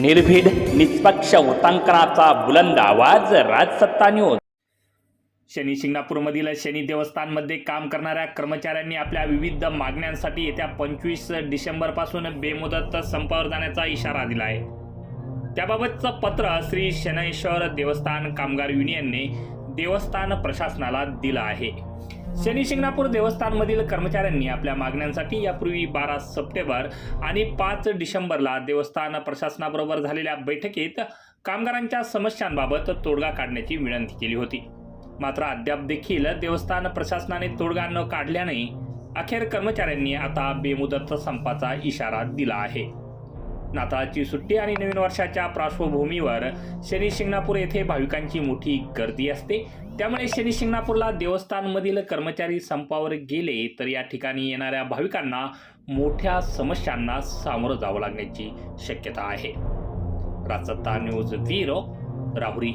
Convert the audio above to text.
निर्भीड निष्पक्ष वृत्तांकनाचा बुलंद आवाज राजसत्ता न्यूज शनी शिंगणापूरमधील शनी देवस्थानमध्ये काम करणाऱ्या कर्मचाऱ्यांनी आपल्या विविध मागण्यांसाठी येत्या पंचवीस डिसेंबरपासून बेमुदत संपावर जाण्याचा इशारा दिला आहे त्याबाबतचं पत्र श्री शनैश्वर देवस्थान कामगार युनियनने देवस्थान प्रशासनाला दिलं आहे. शनी शिंगणापूर देवस्थानमधील कर्मचाऱ्यांनी आपल्या मागण्यांसाठी यापूर्वी बारा सप्टेंबर आणि पाच डिसेंबरला देवस्थान प्रशासनाबरोबर झालेल्या बैठकीत कामगारांच्या समस्यांबाबत तोडगा काढण्याची विनंती केली होती. मात्र अद्याप देखील देवस्थान प्रशासनाने तोडगा न काढल्याने अखेर कर्मचाऱ्यांनी आता बेमुदत संपाचा इशारा दिला आहे. नाताळाची सुट्टी आणि नवीन वर्षाच्या पार्श्वभूमीवर शनी शिंगणापूर येथे भाविकांची मोठी गर्दी असते. त्यामुळे शनी शिंगणापूरला देवस्थानमधील कर्मचारी संपावर गेले तर या ठिकाणी येणाऱ्या भाविकांना मोठ्या समस्यांना सामोरं जावं लागण्याची शक्यता आहे. Rajsatta news bureau Rahuri.